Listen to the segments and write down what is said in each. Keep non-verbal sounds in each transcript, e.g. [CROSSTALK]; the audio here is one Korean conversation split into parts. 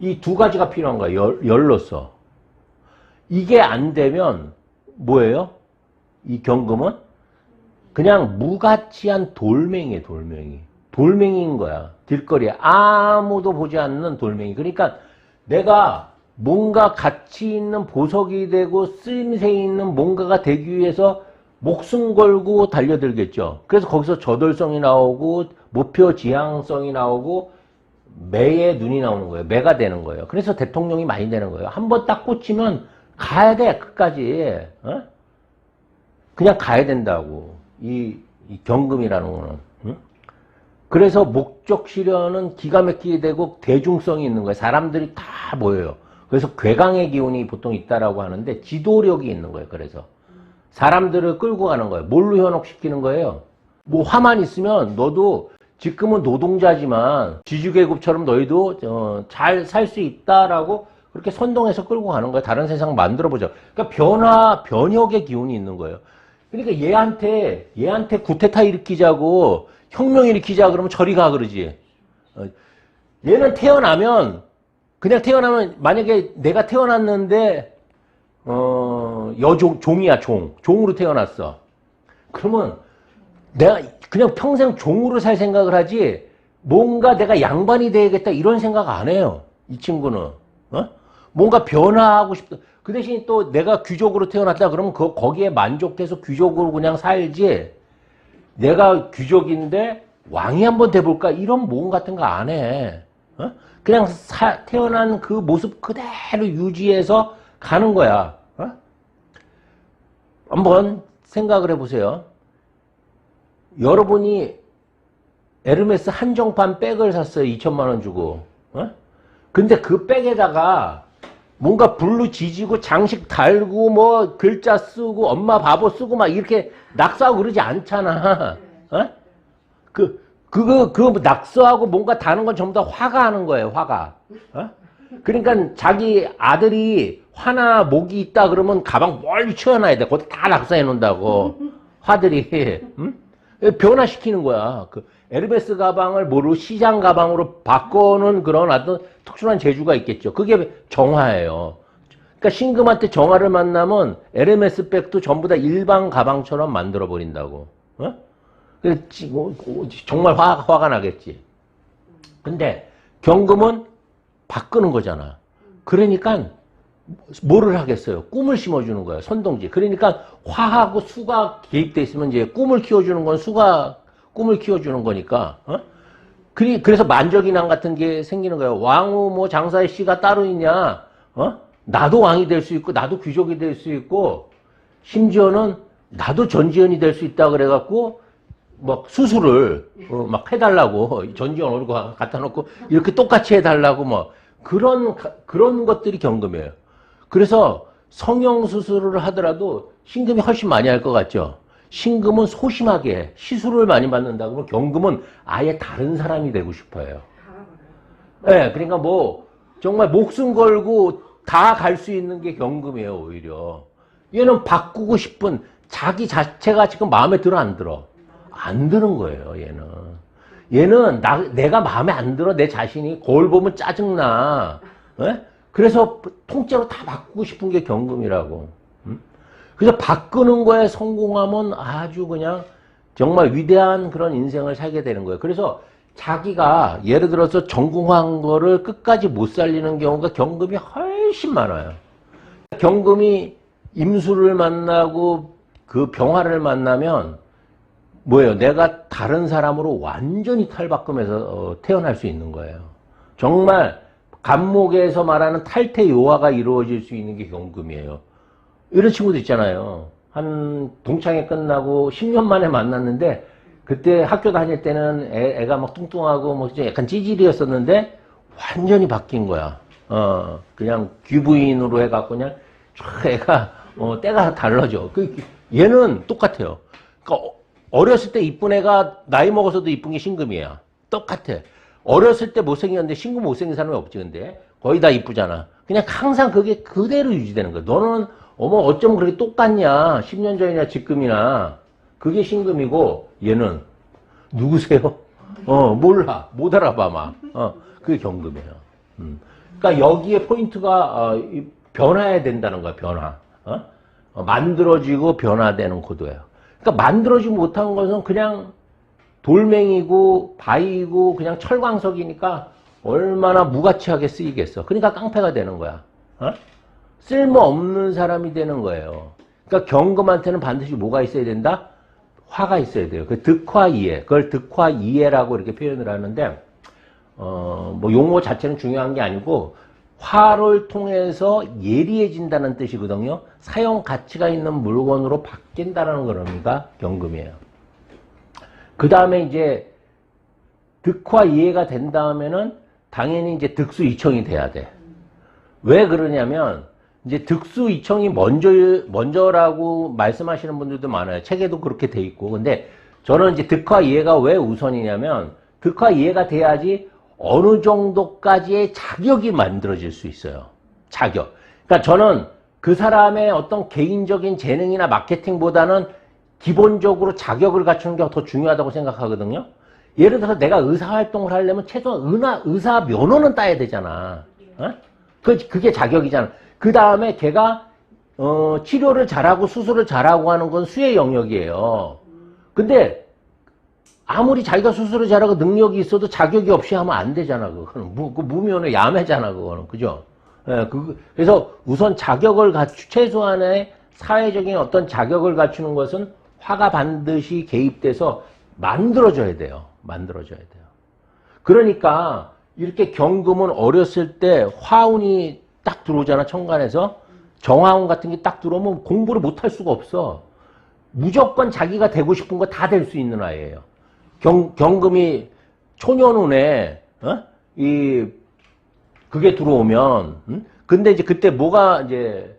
이 두 가지가 필요한 거야. 열, 열로서. 이게 안 되면 뭐예요? 이 경금은 그냥 무가치한 돌멩이에 돌멩이. 돌멩이인 거야. 길거리에 아무도 보지 않는 돌멩이. 그러니까 내가 뭔가 가치 있는 보석이 되고 쓰임새 있는 뭔가가 되기 위해서 목숨 걸고 달려들겠죠. 그래서 거기서 저돌성이 나오고 목표 지향성이 나오고 매의 눈이 나오는 거예요. 매가 되는 거예요. 그래서 대통령이 많이 되는 거예요. 한 번 딱 꽂히면 가야 돼 끝까지. 어? 그냥 가야 된다고. 이, 이 경금이라는 거는. 응? 그래서 목적 실현은 기가 막히게 되고 대중성이 있는 거예요. 사람들이 다 모여요. 그래서 괴강의 기운이 보통 있다라고 하는데 지도력이 있는 거예요. 그래서 사람들을 끌고 가는 거예요. 뭘로 현혹시키는 거예요? 뭐 화만 있으면 너도 지금은 노동자지만 지주계급처럼 너희도 어, 잘 살 수 있다라고 그렇게 선동해서 끌고 가는 거예요. 다른 세상 만들어 보자. 그러니까 변화, 변혁의 기운이 있는 거예요. 그러니까 얘한테, 얘한테 구테타 일으키자고 혁명 일으키자 그러면 저리 가 그러지. 어, 얘는 태어나면 그냥 태어나면 만약에 내가 태어났는데 어, 여종 종이야 종 종으로 태어났어. 그러면 내가 그냥 평생 종으로 살 생각을 하지 뭔가 내가 양반이 돼야겠다 이런 생각 안 해요. 이 친구는 어? 뭔가 변화하고 싶다. 그 대신 또 내가 귀족으로 태어났다 그러면 그 거기에 만족해서 귀족으로 그냥 살지. 내가 귀족인데 왕이 한번 돼볼까 이런 모험 같은 거 안 해. 어? 그냥 사- 태어난 그 모습 그대로 유지해서 가는 거야. 어? 한번 생각을 해보세요. 여러분이 에르메스 한정판 백을 샀어요. 2천만 원 주고. 어? 근데 그 백에다가 뭔가 블루 지지고 장식 달고 뭐 글자 쓰고 엄마 바보 쓰고 막 이렇게 낙서하고 그러지 않잖아. 어? 그 그거 그 낙서하고 뭔가 다는 건 전부 다 화가 하는 거예요. 화가. 어? 그러니까 자기 아들이 화나 목이 있다 그러면 가방 멀리 치워놔야 돼. 거기 다 낙서해 놓는다고. 화들이. 응? 변화시키는 거야. 그 에르메스 가방을 뭐로 시장 가방으로 바꾸는 그런 어떤 특殊한 재주가 있겠죠. 그게 정화예요. 그러니까 신금한테 정화를 만나면 에르메스 백도 전부 다 일반 가방처럼 만들어 버린다고. 어? 뭐, 뭐, 정말 화, 화가 나겠지. 근데 경금은 바꾸는 거잖아. 그러니까 뭐를 하겠어요? 꿈을 심어주는 거예요. 선동지. 그러니까 화하고 수가 개입돼 있으면 이제 꿈을 키워주는 건 수가 꿈을 키워주는 거니까. 어? 그래서 만적인왕 같은 게 생기는 거예요. 왕후 뭐 장사의 씨가 따로 있냐? 어? 나도 왕이 될 수 있고 나도 귀족이 될 수 있고 심지어는 나도 전지현이 될 수 있다 그래갖고 막 수술을 어, 막 해달라고 [LAUGHS] 전지현 얼굴 갖다 놓고 이렇게 똑같이 해달라고 뭐 그런 가- 그런 것들이 경금이에요. 그래서 성형 수술을 하더라도 신금이 훨씬 많이 할 것 같죠. 신금은 소심하게 해. 시술을 많이 받는다 그러면 경금은 아예 다른 사람이 되고 싶어요. 네, 그러니까 뭐 정말 목숨 걸고 다 갈 수 있는 게 경금이에요, 오히려. 얘는 바꾸고 싶은 자기 자체가 지금 마음에 들어 안 들어? 안 드는 거예요, 얘는. 얘는 나, 내가 마음에 안 들어, 내 자신이. 거울 보면 짜증나. 예? 그래서 통째로 다 바꾸고 싶은 게 경금이라고. 음? 그래서 바꾸는 거에 성공하면 아주 그냥 정말 위대한 그런 인생을 살게 되는 거예요. 그래서 자기가 예를 들어서 전공한 거를 끝까지 못 살리는 경우가 경금이 훨씬 많아요. 경금이 임수를 만나고 그 병화를 만나면 뭐예요? 내가 다른 사람으로 완전히 탈바꿈해서 어, 태어날 수 있는 거예요. 정말 간목에서 말하는 탈퇴 요화가 이루어질 수 있는 게 경금이에요. 이런 친구도 있잖아요. 한 동창회 끝나고 10년 만에 만났는데 그때 학교 다닐 때는 애, 가막 뚱뚱하고 뭐 약간 찌질이었었는데 완전히 바뀐 거야. 어, 그냥 귀부인으로 해갖고 그냥 쫙 애가 어, 때가 달라져. 그 얘는 똑같아요. 그러니까 어- 어렸을 때 이쁜 애가 나이 먹어서도 이쁜 게 신금이야. 똑같아. 어렸을 때 못생겼는데 신금 못생긴 사람이 없지 근데 거의 다 이쁘잖아. 그냥 항상 그게 그대로 유지되는 거야. 너는 어머 어쩜 그렇게 똑같냐? 10년 전이나 지금이나 그게 신금이고 얘는 누구세요? 어 몰라 못 알아봐 막. 어 그게 경금이에요. 음. 그러니까 여기에 포인트가 어, 이 변화해야 된다는 거야, 변화. 어? 어, 만들어지고 변화되는 코드예요. 그러니까 만들어지지 못한 것은 그냥 돌멩이고 바위고 그냥 철광석이니까 얼마나 무가치하게 쓰이겠어. 그러니까 깡패가 되는 거야. 어? 쓸모없는 사람이 되는 거예요. 그러니까 경금한테는 반드시 뭐가 있어야 된다? 화가 있어야 돼요. 그 득화 이해. 그걸 득화 이해라고 이렇게 표현을 하는데 어, 뭐 용어 자체는 중요한 게 아니고 화를 통해서 예리해진다는 뜻이거든요. 사용 가치가 있는 물건으로 바뀐다는 그럽니다. 경금이에요. 그 다음에 이제 득화 이해가 된 다음에는 당연히 이제 득수 이청이 돼야 돼. 왜 그러냐면 이제 득수 이청이 먼저 먼저라고 말씀하시는 분들도 많아요. 책에도 그렇게 돼 있고. 근데 저는 이제 득화 이해가 왜 우선이냐면 득화 이해가 돼야지 어느 정도까지의 자격이 만들어질 수 있어요. 자격. 그러니까 저는 그 사람의 어떤 개인적인 재능이나 마케팅보다는 기본적으로 자격을 갖추는 게 더 중요하다고 생각하거든요. 예를 들어서 내가 의사 활동을 하려면 최소한 의사, 의사 면허는 따야 되잖아. 어? 그, 그게 자격이잖아. 그 다음에 걔가, 어, 치료를 잘하고 수술을 잘하고 하는 건 수의 영역이에요. 근데 아무리 자기가 수술을 잘하고 능력이 있어도 자격이 없이 하면 안 되잖아, 그거는. 무, 그 무면허 야매잖아, 그거는. 그죠? 예, 그, 그래서 우선 자격을 갖추, 최소한의 사회적인 어떤 자격을 갖추는 것은 화가 반드시 개입돼서 만들어져야 돼요. 만들어져야 돼요. 그러니까 이렇게 경금은 어렸을 때 화운이 딱 들어오잖아, 천간에서. 정화운 같은 게 딱 들어오면 공부를 못 할 수가 없어. 무조건 자기가 되고 싶은 거 다 될 수 있는 아이예요. 경, 경금이 초년운에, 어? 이, 그게 들어오면, 음? 근데 이제 그때 뭐가 이제,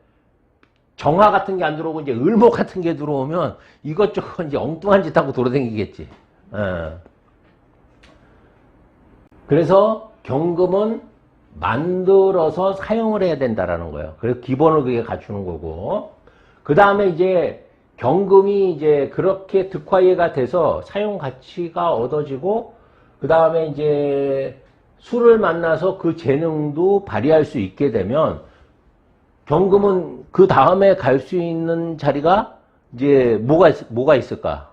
정화 같은 게 안 들어오고 이제 을목 같은 게 들어오면 이것저것 이제 엉뚱한 짓 하고 돌아다니겠지. 어. 그래서 경금은 만들어서 사용을 해야 된다라는 거예요. 그래서 기본을 그게 갖추는 거고. 그 다음에 이제 경금이 이제 그렇게 득화예가 돼서 사용 가치가 얻어지고, 그 다음에 이제 술을 만나서 그 재능도 발휘할 수 있게 되면, 경금은 그 다음에 갈 수 있는 자리가 이제 뭐가, 있, 뭐가 있을까?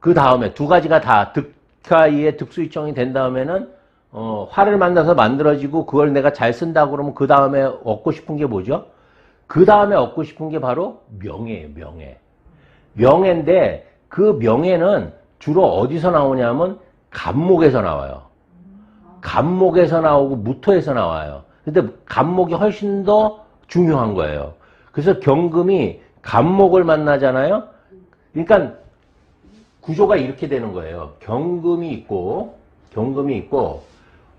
그 다음에 두 가지가 다 득화의 득수이청이 된 다음에는 어, 화를 만나서 만들어지고 그걸 내가 잘 쓴다 그러면 그 다음에 얻고 싶은 게 뭐죠? 그 다음에 얻고 싶은 게 바로 명예예요, 명예. 명예인데 그 명예는 주로 어디서 나오냐면 간목에서 나와요. 간목에서 나오고 무토에서 나와요. 근데 간목이 훨씬 더 중요한 거예요. 그래서 경금이 간목을 만나잖아요. 그러니까 구조가 이렇게 되는 거예요. 경금이 있고 경금이 있고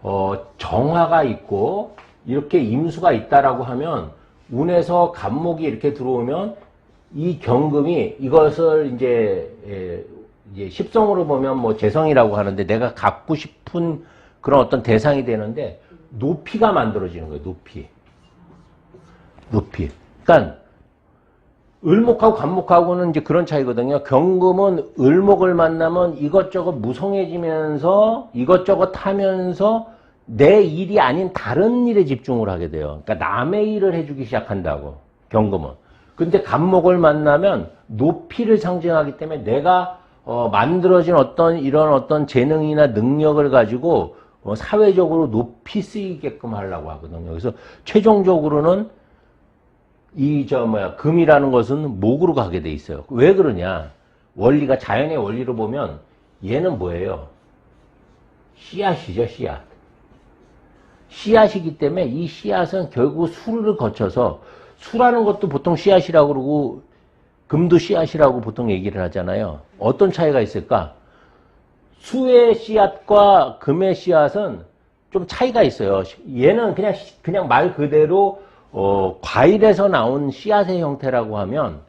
어, 정화가 있고 이렇게 임수가 있다라고 하면 운에서 간목이 이렇게 들어오면 이 경금이 이것을 이제, 예, 이제 십성으로 보면 뭐 재성이라고 하는데 내가 갖고 싶은 그런 어떤 대상이 되는데 높이가 만들어지는 거예요. 높이. 높이. 그러니까 을목하고 간목하고는 이제 그런 차이거든요. 경금은 을목을 만나면 이것저것 무성해지면서 이것저것 하면서 내 일이 아닌 다른 일에 집중을 하게 돼요. 그러니까 남의 일을 해주기 시작한다고. 경금은. 근데 간목을 만나면 높이를 상징하기 때문에 내가 어, 만들어진 어떤 이런 어떤 재능이나 능력을 가지고 어, 사회적으로 높이 쓰이게끔 하려고 하거든요. 그래서 최종적으로는 이 저 뭐야 금이라는 것은 목으로 가게 돼 있어요. 왜 그러냐? 원리가 자연의 원리로 보면 얘는 뭐예요? 씨앗이죠, 씨앗. 씨앗이기 때문에 이 씨앗은 결국 수를 거쳐서 수라는 것도 보통 씨앗이라고 그러고 금도 씨앗이라고 보통 얘기를 하잖아요. 어떤 차이가 있을까? 수의 씨앗과 금의 씨앗은 좀 차이가 있어요. 얘는 그냥 그냥 말 그대로 어, 과일에서 나온 씨앗의 형태라고 하면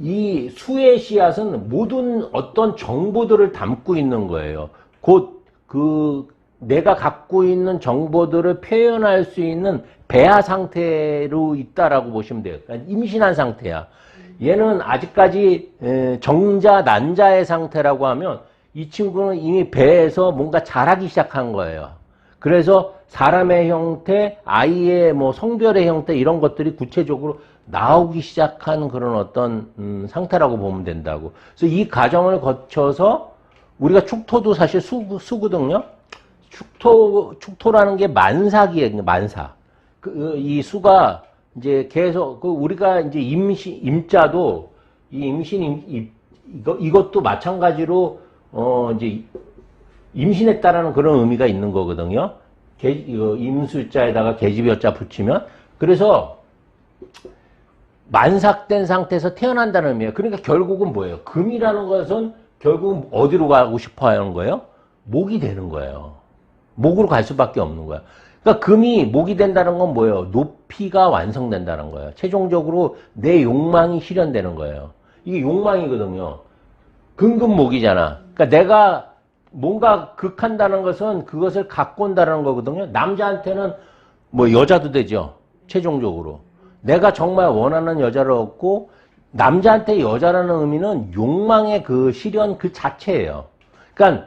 이 수의 씨앗은 모든 어떤 정보들을 담고 있는 거예요. 곧 그 내가 갖고 있는 정보들을 표현할 수 있는 배아 상태로 있다라고 보시면 돼요. 그러니까 임신한 상태야. 얘는 아직까지 에, 정자 난자의 상태라고 하면 이 친구는 이미 배에서 뭔가 자라기 시작한 거예요. 그래서 사람의 형태, 아이의 뭐 성별의 형태 이런 것들이 구체적으로 나오기 시작한 그런 어떤 음, 상태라고 보면 된다고. 그래서 이 과정을 거쳐서 우리가 축토도 사실 수, 수거든요. 축토 축토라는 게 만사기예요. 만사. 그, 이 수가 이제 계속 그 우리가 이제 임신 임자도 이 임신 임, 이, 이거 이것도 마찬가지로 어 이제 임신했다라는 그런 의미가 있는 거거든요. 개, 이거 임수자에다가 계집여자 붙이면 그래서 만삭된 상태에서 태어난다는 의미예요. 그러니까 결국은 뭐예요? 금이라는 것은 결국은 어디로 가고 싶어 하는 거예요? 목이 되는 거예요. 목으로 갈 수밖에 없는 거야. 그러니까 금이 목이 된다는 건 뭐예요? 높이가 완성된다는 거예요. 최종적으로 내 욕망이 실현되는 거예요. 이게 욕망이거든요. 근근목이잖아. 그러니까 내가 뭔가 극한다는 것은 그것을 갖고 온다는 거거든요. 남자한테는 뭐 여자도 되죠. 최종적으로. 내가 정말 원하는 여자를 얻고 남자한테 여자라는 의미는 욕망의 그 실현 그 자체예요. 그러니까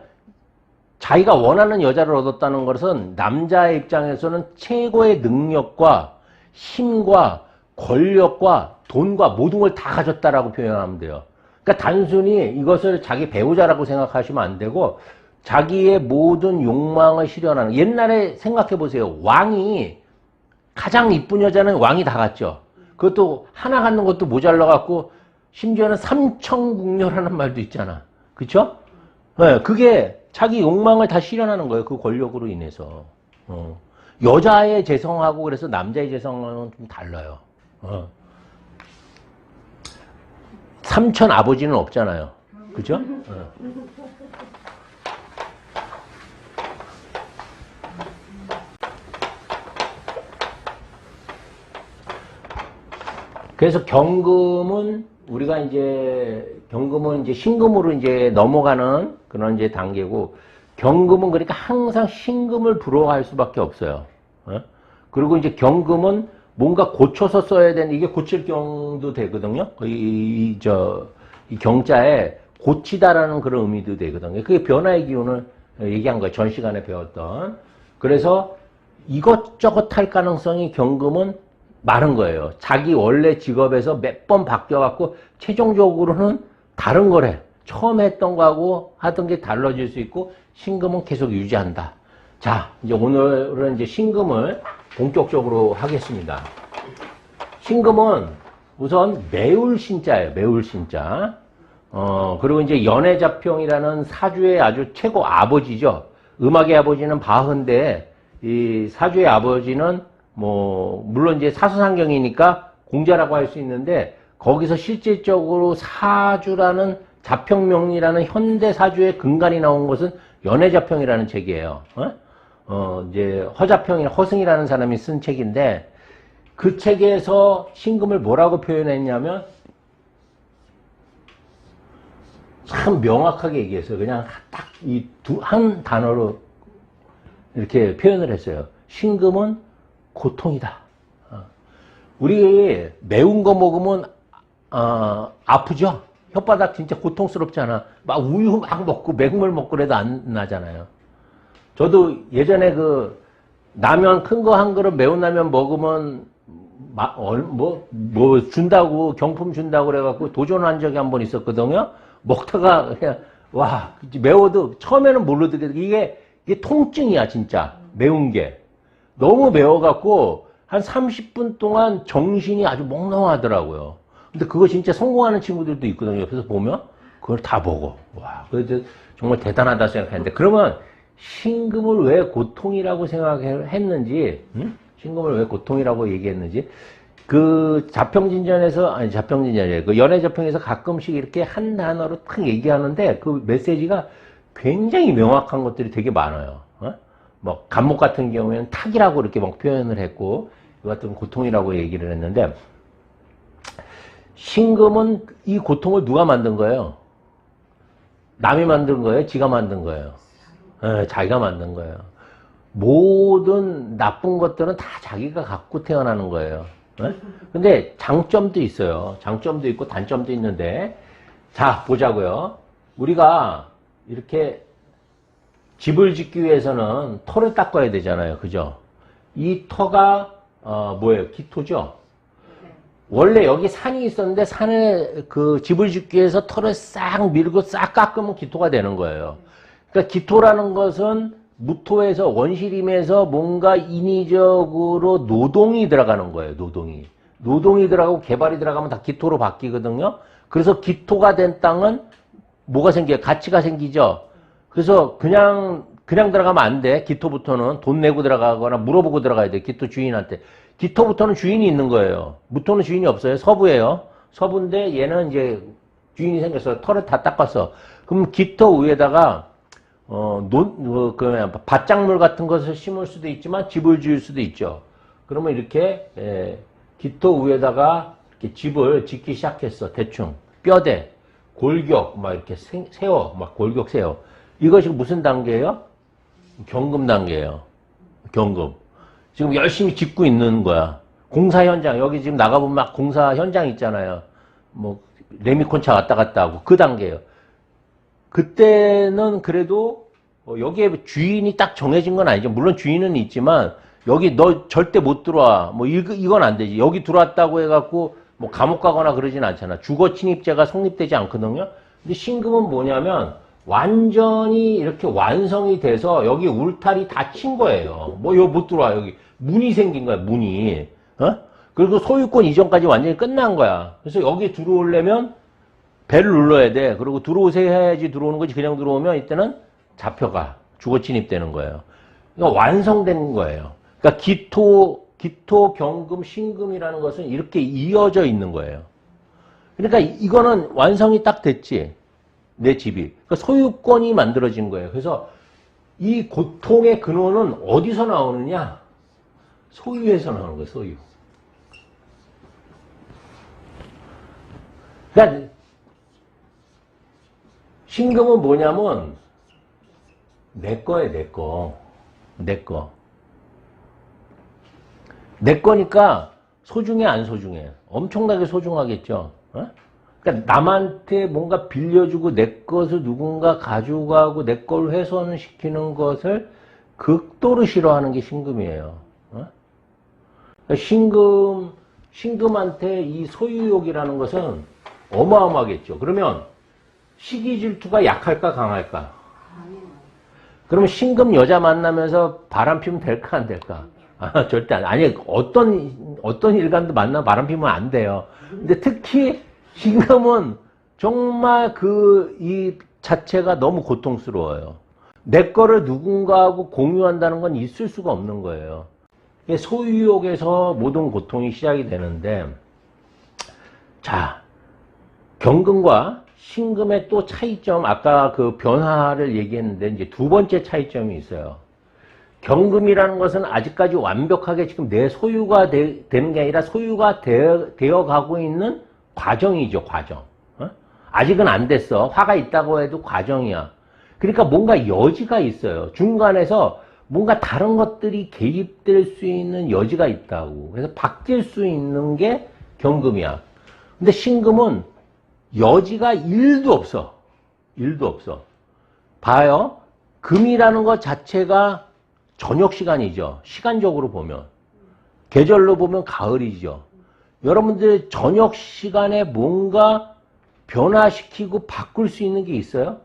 자기가 원하는 여자를 얻었다는 것은 남자의 입장에서는 최고의 능력과 힘과 권력과 돈과 모든 걸 다 가졌다라고 표현하면 돼요. 그러니까 단순히 이것을 자기 배우자라고 생각하시면 안 되고 자기의 모든 욕망을 실현하는 옛날에 생각해 보세요. 왕이 가장 이쁜 여자는 왕이 다 갖죠. 그것도 하나 갖는 것도 모자라 갖고 심지어는 삼천국녀라는 말도 있잖아. 그쵸? 네, 그게 자기 욕망을 다 실현하는 거예요. 그 권력으로 인해서. 어. 여자의 재성하고 그래서 남자의 재성은 좀 달라요. 어. 삼천 아버지는 없잖아요. 그죠? 어. 그래서 경금은 우리가 이제 경금은 이제 신금으로 이제 넘어가는 그런 이제 단계고 경금은 그러니까 항상 신금을 부러워할 수밖에 없어요. 어? 그리고 이제 경금은 뭔가 고쳐서 써야 되는 이게 고칠 경도 되거든요. 이, 저, 이 경자에 고치다라는 그런 의미도 되거든요. 그게 변화의 기운을 얘기한 거예요. 전 시간에 배웠던. 그래서 이것저것 할 가능성이 경금은 많은 거예요. 자기 원래 직업에서 몇 번 바뀌어갖고 최종적으로는 다른 거래. 처음 했던 거하고 하던 게 달라질 수 있고 신금은 계속 유지한다. 자, 이제 오늘은 이제 신금을 본격적으로 하겠습니다. 신금은 우선 매울 신자예요. 매울 신자. 어, 그리고 이제 연애자평이라는 사주의 아주 최고 아버지죠. 음악의 아버지는 바흐인데, 이 사주의 아버지는 뭐, 물론 이제 사수상경이니까 공자라고 할 수 있는데, 거기서 실질적으로 사주라는 자평명이라는 현대 사주의 근간이 나온 것은 연애자평이라는 책이에요. 어? 어, 이제 허자평이 허승이라는 사람이 쓴 책인데 그 책에서 신금을 뭐라고 표현했냐면 참 명확하게 얘기했어요. 그냥 딱 이 두 한 단어로 이렇게 표현을 했어요. 신금은 고통이다. 어. 우리 매운 거 먹으면 어, 아프죠? 혓바닥 진짜 고통스럽잖아. 막 우유 막 먹고 맥물 먹고 그래도 안 나잖아요. 저도 예전에 그 라면 큰 거 한 그릇 매운 라면 먹으면 마, 얼, 뭐, 뭐 준다고 경품 준다고 그래갖고 도전한 적이 한 번 있었거든요. 먹다가 그냥 와 매워도 처음에는 모르더라도 이게 이게 통증이야 진짜 매운 게 너무 매워갖고 한 30분 동안 정신이 아주 몽롱하더라고요. 근데 그거 진짜 성공하는 친구들도 있거든요. 옆에서 보면 그걸 다 보고 와 그래도 정말 대단하다 생각했는데 그러면 신금을 왜 고통이라고 생각했는지 응? 신금을 왜 고통이라고 얘기했는지 그 자평진전에서 아니 자평진전이에요. 그 연애 자평에서 가끔씩 이렇게 한 단어로 탁 얘기하는데 그 메시지가 굉장히 명확한 것들이 되게 많아요. 어? 뭐 감목 같은 경우에는 탁이라고 이렇게 막 표현을 했고 이 같은 고통이라고 얘기를 했는데 신금은 이 고통을 누가 만든 거예요? 남이 만든 거예요? 지가 만든 거예요? 예, 자기가 만든 거예요. 모든 나쁜 것들은 다 자기가 갖고 태어나는 거예요. 예? 근데 장점도 있어요. 장점도 있고 단점도 있는데, 자, 보자고요. 우리가 이렇게 집을 짓기 위해서는 터를 닦아야 되잖아요. 그죠? 이 터가, 어, 뭐예요? 기토죠? 원래 여기 산이 있었는데 산에 그 집을 짓기 위해서 터를 싹 밀고 싹 깎으면 기토가 되는 거예요. 그러니까 기토라는 것은 무토에서 원시림에서 뭔가 인위적으로 노동이 들어가는 거예요. 노동이. 노동이 들어가고 개발이 들어가면 다 기토로 바뀌거든요. 그래서 기토가 된 땅은 뭐가 생겨요? 가치가 생기죠. 그래서 그냥 그냥 들어가면 안 돼. 기토부터는 돈 내고 들어가거나 물어보고 들어가야 돼. 기토 주인한테. 기토부터는 주인이 있는 거예요. 무토는 주인이 없어요. 서부예요. 서부인데 얘는 이제 주인이 생겼어. 털을 다 닦았어. 그럼 기토 위에다가 어, 논, 어, 그, 밭작물 같은 것을 심을 수도 있지만 집을 지을 수도 있죠. 그러면 이렇게, 에, 기토 위에다가 이렇게 집을 짓기 시작했어. 대충. 뼈대, 골격, 막 이렇게 세, 세워. 막 골격 세워. 이것이 무슨 단계예요? 경금 단계예요. 경금. 지금 열심히 짓고 있는 거야. 공사 현장, 여기 지금 나가보면 막 공사 현장 있잖아요. 뭐, 레미콘차 왔다 갔다 하고, 그 단계예요. 그때는 그래도 어, 여기에 주인이 딱 정해진 건 아니죠. 물론 주인은 있지만 여기 너 절대 못 들어와. 뭐 이건 안 되지. 여기 들어왔다고 해갖고 뭐 감옥 가거나 그러진 않잖아. 주거 침입죄가 성립되지 않거든요. 근데 신금은 뭐냐면 완전히 이렇게 완성이 돼서 여기 울타리 다 친 거예요. 뭐 여기 못 들어와 여기 문이 생긴 거야 문이. 어? 그리고 소유권 이전까지 완전히 끝난 거야. 그래서 여기 들어오려면 배를 눌러야 돼. 그리고 들어오세요 해야지 들어오는 거지. 그냥 들어오면 이때는 잡혀가. 주거 침입되는 거예요. 그러니까 완성된 거예요. 그러니까 기토, 기토, 경금, 신금이라는 것은 이렇게 이어져 있는 거예요. 그러니까 이거는 완성이 딱 됐지. 내 집이. 그러니까 소유권이 만들어진 거예요. 그래서 이 고통의 근원은 어디서 나오느냐? 소유에서 나오는 거예요, 소유. 그러니까 신금은 뭐냐면 내 거에 내 거. 내 거. 내 거니까 소중해 안 소중해? 엄청나게 소중하겠죠. 어? 그러니까 남한테 뭔가 빌려주고 내 것을 누군가 가져가고 내 걸 훼손시키는 것을 극도로 싫어하는 게 신금이에요. 어? 그러니까 신금 신금한테 이 소유욕이라는 것은 어마어마하겠죠. 그러면 시기 질투가 약할까 강할까? 그러면 신금 여자 만나면서 바람 피면 될까 안 될까? 아, [LAUGHS] 절대 안. 아니 어떤 어떤 일간도 만나 바람 피면 안 돼요. 근데 특히 신금은 정말 그 이 자체가 너무 고통스러워요. 내 거를 누군가하고 공유한다는 건 있을 수가 없는 거예요. 소유욕에서 모든 고통이 시작이 되는데 자 경금과 신금의 또 차이점, 아까 그 변화를 얘기했는데, 이제 두 번째 차이점이 있어요. 경금이라는 것은 아직까지 완벽하게 지금 내 소유가 되, 는게 아니라 소유가 되어, 가고 있는 과정이죠, 과정. 어? 아직은 안 됐어. 화가 있다고 해도 과정이야. 그러니까 뭔가 여지가 있어요. 중간에서 뭔가 다른 것들이 개입될 수 있는 여지가 있다고. 그래서 바뀔 수 있는 게 경금이야. 근데 신금은 여지가 일도 없어. 일도 없어. 봐요. 금이라는 것 자체가 저녁 시간이죠. 시간적으로 보면. 계절로 보면 가을이죠. 여러분들 저녁 시간에 뭔가 변화시키고 바꿀 수 있는 게 있어요?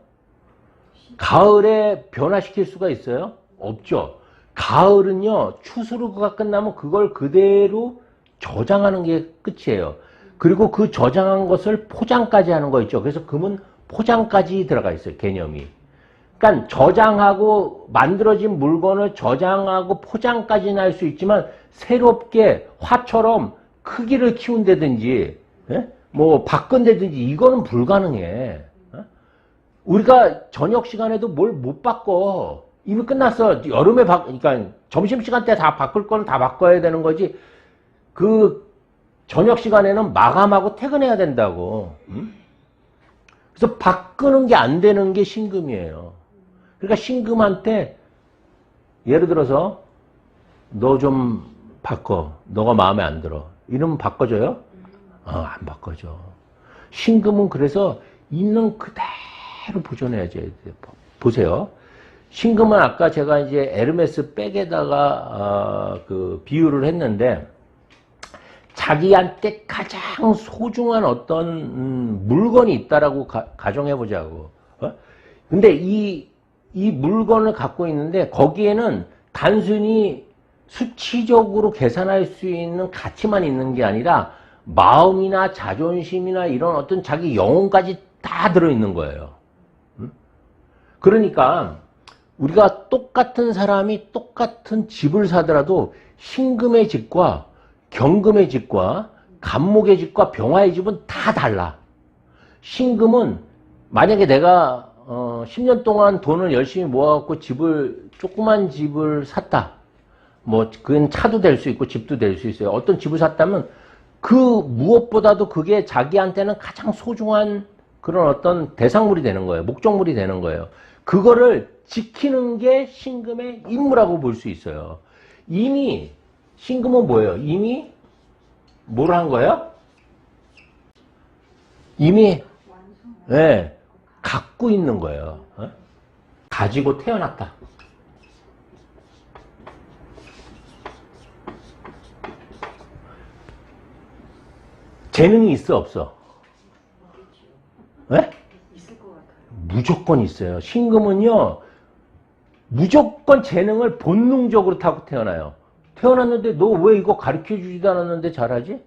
가을에 변화시킬 수가 있어요? 없죠. 가을은요, 추수루가 끝나면 그걸 그대로 저장하는 게 끝이에요. 그리고 그 저장한 것을 포장까지 하는 거 있죠. 그래서 금은 포장까지 들어가 있어요. 개념이. 그러니까 저장하고 만들어진 물건을 저장하고 포장까지는 할 수 있지만 새롭게 화처럼 크기를 키운다든지 예? 뭐 바꾼다든지 이거는 불가능해. 어? 우리가 저녁 시간에도 뭘 못 바꿔. 이미 끝났어. 여름에 바, 그러니까 점심시간 때 다 바꿀 거는 다 바꿔야 되는 거지. 그 저녁 시간에는 마감하고 퇴근해야 된다고. 응? 그래서 바꾸는 게 안 되는 게 신금이에요. 그러니까 신금한테 예를 들어서 너 좀 바꿔. 너가 마음에 안 들어. 이러면 바꿔줘요? 어, 안 바꿔줘. 신금은 그래서 있는 그대로 보존해야지. 보세요. 신금은 아까 제가 이제 에르메스 백에다가 어, 그 비유를 했는데 자기한테 가장 소중한 어떤 음, 물건이 있다라고 가, 정해 보자고. 어? 근데 이, 이 물건을 갖고 있는데 거기에는 단순히 수치적으로 계산할 수 있는 가치만 있는 게 아니라 마음이나 자존심이나 이런 어떤 자기 영혼까지 다 들어있는 거예요. 음? 그러니까 우리가 똑같은 사람이 똑같은 집을 사더라도 신금의 집과 경금의 집과 간목의 집과 병화의 집은 다 달라. 신금은 만약에 내가 어 10년 동안 돈을 열심히 모아갖고 집을 조그만 집을 샀다. 뭐 그건 차도 될 수 있고 집도 될 수 있어요. 어떤 집을 샀다면 그 무엇보다도 그게 자기한테는 가장 소중한 그런 어떤 대상물이 되는 거예요. 목적물이 되는 거예요. 그거를 지키는 게 신금의 임무라고 볼 수 있어요. 이미 신금은 뭐예요? 이미 뭘 한 거예요? 이미 예, 갖고 있는 거예요. 어? 가지고 태어났다. 재능이 있어 없어? 같아요. 무조건 있어요. 신금은요, 무조건 재능을 본능적으로 타고 태어나요. 태어났는데 너 왜 이거 가르쳐 주지도 않았는데 잘하지?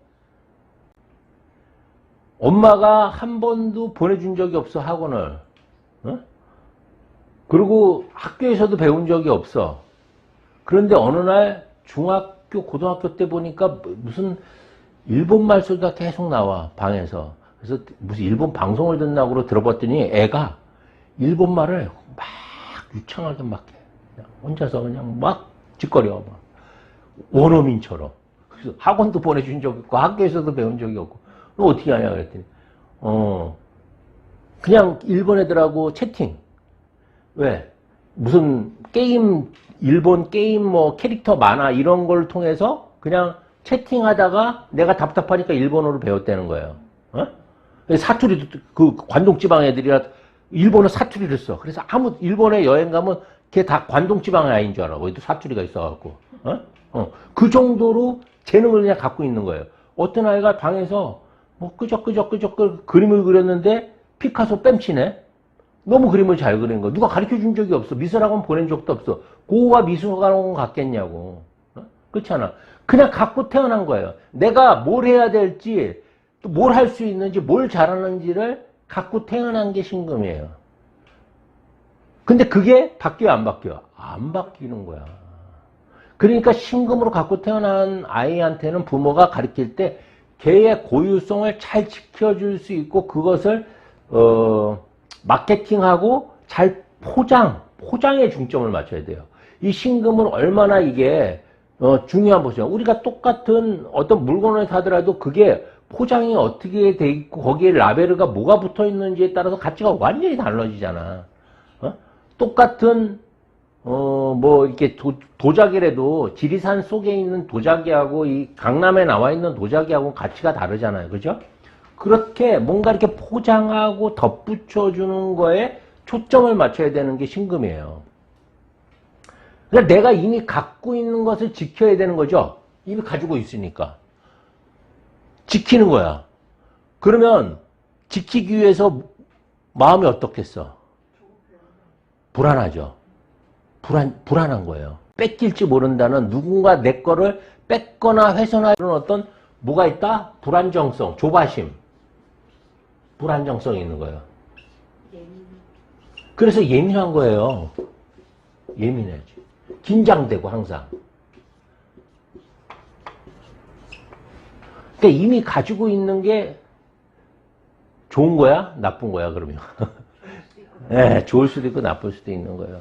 엄마가 한 번도 보내준 적이 없어, 학원을. 어? 그리고 학교에서도 배운 적이 없어. 그런데 어느 날 중학교, 고등학교 때 보니까 무슨 일본 말소리가 계속 나와, 방에서. 그래서 무슨 일본 방송을 듣나고 들어봤더니 애가 일본 말을 막 유창하게 막 해. 혼자서 그냥 막 짓거려. 막. 원어민처럼. 그래서 학원도 보내준 적 있고 학교에서도 배운 적이 없고 너 어떻게 하냐 그랬더니 어 그냥 일본 애들하고 채팅 왜 무슨 게임 일본 게임 뭐 캐릭터 만화 이런 걸 통해서 그냥 채팅하다가 내가 답답하니까 일본어를 배웠다는 거예요. 어? 사투리도 그 관동 지방 애들이라 일본어 사투리를 써. 그래서 아무 일본에 여행 가면 걔 다 관동 지방 아이인 줄 알아. 거기도 사투리가 있어갖고. 어? 어. 그 정도로 재능을 그냥 갖고 있는 거예요. 어떤 아이가 방에서 뭐 끄적끄적끄적 그림을 그렸는데 피카소 뺨치네. 너무 그림을 잘 그린 거. 누가 가르쳐 준 적이 없어. 미술학원 보낸 적도 없어. 고가 미술학원 갔겠냐고. 어? 그렇지 않아. 그냥 갖고 태어난 거예요. 내가 뭘 해야 될지, 또 뭘 할 수 있는지, 뭘 잘하는지를 갖고 태어난 게 신금이에요. 근데 그게 바뀌어, 안 바뀌어? 안 바뀌는 거야. 그러니까 신금으로 갖고 태어난 아이한테는 부모가 가르칠 때 걔의 고유성을 잘 지켜줄 수 있고 그것을 어, 마케팅하고 잘 포장, 포장에 중점을 맞춰야 돼요. 이 신금은 얼마나 이게 어, 중요한 것이죠. 우리가 똑같은 어떤 물건을 사더라도 그게 포장이 어떻게 돼 있고 거기에 라벨가 뭐가 붙어 있는지에 따라서 가치가 완전히 달라지잖아. 어? 똑같은 어, 뭐, 이렇게 도, 도자기라도 지리산 속에 있는 도자기하고 이 강남에 나와 있는 도자기하고 가치가 다르잖아요. 그죠? 그렇게 뭔가 이렇게 포장하고 덧붙여주는 거에 초점을 맞춰야 되는 게 신금이에요. 그러니까 내가 이미 갖고 있는 것을 지켜야 되는 거죠. 이미 가지고 있으니까. 지키는 거야. 그러면 지키기 위해서 마음이 어떻겠어? 불안하죠. 불안, 불안한 거예요. 뺏길지 모른다는 누군가 내 거를 뺏거나 훼손할 그런 어떤 뭐가 있다? 불안정성, 조바심. 불안정성이 있는 거예요. 그래서 예민한 거예요. 예민해지. 긴장되고 항상. 그러니까 이미 가지고 있는 게 좋은 거야? 나쁜 거야, 그러면? [LAUGHS] 예, 좋을 수도 있고 나쁠 수도 있는 거예요.